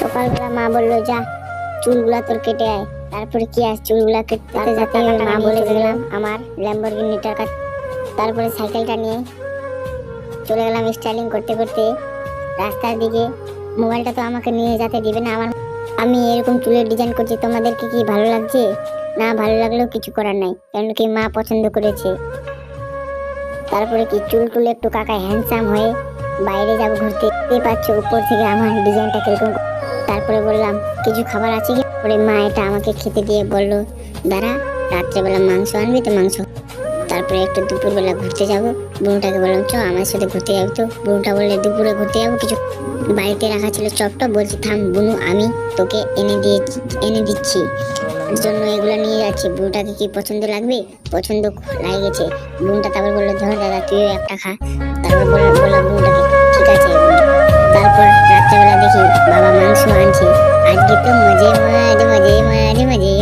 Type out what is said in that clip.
সকালবেলা মা বলল যা চুলগুলা তোর কেটে আয়। তারপরে কি আর চুলগুলা কেটে যাতে মা বলে গেলাম। আমার ল্যাম্বরগিনিটার কাছে তারপরে সাইকেলটা নিয়ে চলে গেলাম স্টাইলিং করতে করতে। রাস্তার দিকে মোবাইলটা তো আমাকে নিয়ে যেতে দিবে না। আমার আমি এরকম চুলের ডিজাইন করছি তোমাদেরকে কি ভালো লাগছে? না ভালো লাগলেও কিছু করার নাই কারণ কি মা পছন্দ করেছে। তারপরে কি চুল টুল একটু কাকা হ্যান্ডসাম হয়ে বাইরে যাব ঘুরতে। দেখতে পাচ্ছ, উপর থেকে আমার ডিজাইনটা কীরকম? তারপরে বললাম, কিছু খাবার আছে কি? পরে মা এটা আমাকে খেতে দিয়ে বলল, দাঁড়া, রাত্রেবেলা মাংস আনবি তো মাংস। তারপরে একটু দুপুরবেলা ঘুরতে যাব। বোনটাকে বললাম চ আমার সাথে ঘুরতে যাব তো। বোনটা বললে, দুপুরে ঘুরতে যাব কিছু? বাড়িতে রাখা ছিল চপটা, বলছি, থাম বুনু, আমি তোকে এনে দিয়ে, এনে দিচ্ছি। জন্য এগুলো নিয়ে যাচ্ছি। বুনটাকে কি পছন্দ লাগবে? পছন্দ লাগে গেছে। বুনটা তারপর বলল, ধর দাদা, তুইও একটা খা। তারপর বলল তারপর রাত্রেবেলা দেখি বাবা মাংস আনছে। আজকে তো মজে মজে মজে মাছ মজে